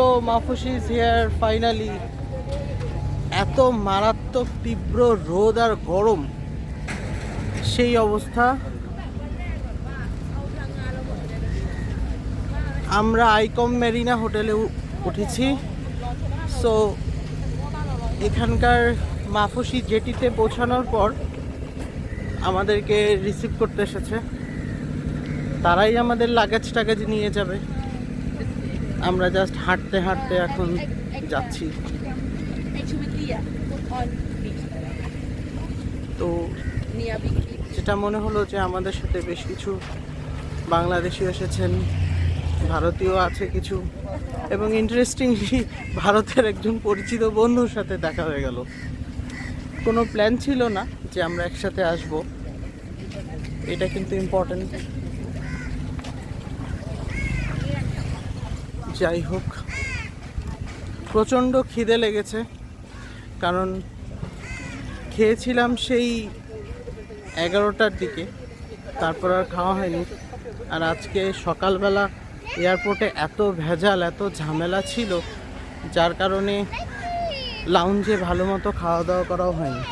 So Mahfuz is here finally এত মারাত্মক তীব্র রোদ আর গরম, সেই অবস্থা। আমরা আইকম মেরিনা হোটেলে উঠেছি। সো এখানকার মাফুসি জেটিতে পৌঁছানোর পর আমাদেরকে রিসিভ করতে এসেছে। তারাই আমাদের লাগেজ টাগেজ নিয়ে যাবে। আমরা জাস্ট হাঁটতে হাঁটতে এখন যাচ্ছি। তো. যেটা মনে হলো যে আমাদের সাথে বেশ কিছু বাংলাদেশি এসেছেন, ভারতীয় আছে কিছু, এবং ইন্টারেস্টিংলি ভারতের একজন পরিচিত বন্ধুর সাথে দেখা হয়ে গেল। কোনো প্ল্যান ছিল না যে আমরা একসাথে আসব। এটা কিন্তু ইম্পর্টেন্ট যাই হোক, প্রচণ্ড খিদে লেগেছে, কারণ খেয়েছিলাম সেই এগারোটার দিকে, তারপর আর খাওয়া হয়নি। আর আজকে সকালবেলা এয়ারপোর্টে এত ভেজাল, এত ঝামেলা ছিল, যার কারণে লাউঞ্জে ভালো মতো খাওয়া দাওয়া করাও হয়নি।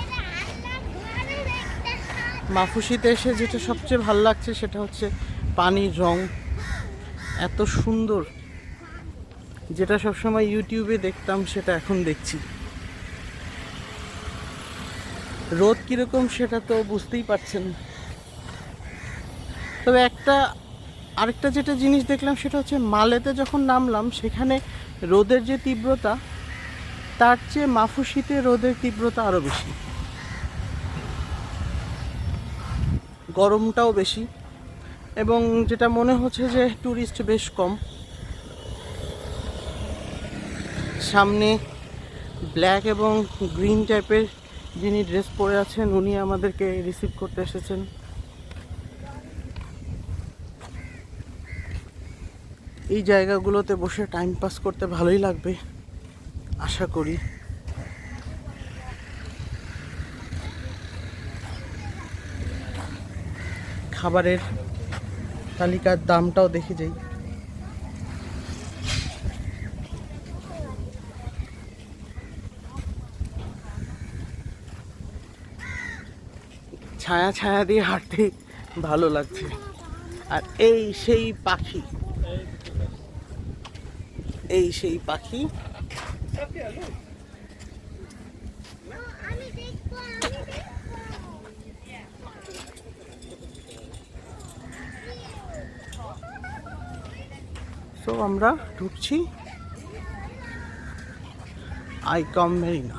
মাফুসিতে এসে যেটা সবচেয়ে ভালো লাগছে সেটা হচ্ছে পানির রং, এত সুন্দর। যেটা সবসময় ইউটিউবে দেখতাম, সেটা এখন দেখছি। রোদ কীরকম, সেটা তো বুঝতেই পারছেন। তবে একটা, আরেকটা যেটা জিনিস দেখলাম, সেটা হচ্ছে মালেতে যখন নামলাম, সেখানে রোদের যে তীব্রতা, তার চেয়ে মাফুসিতে রোদের তীব্রতা আরও বেশি। গরমটাও বেশি। এবং যেটা মনে হচ্ছে যে ট্যুরিস্ট বেশ কম। সামনে ব্ল্যাক এবং গ্রিন টাইপের যিনি ড্রেস পরে আছেন, উনি আমাদেরকে রিসিভ করতে এসেছেন। এই জায়গাগুলোতে বসে টাইম পাস করতে ভালোই লাগবে, আশা করি। খাবারের তালিকার দামটাও দেখে যাই। ছায়া ছায়া দিয়ে হাঁটতে ভালো লাগছে। আর এই সেই পাখি, এই সেই পাখি। তো আমরা ঢুকছি আইকম মেরিনা।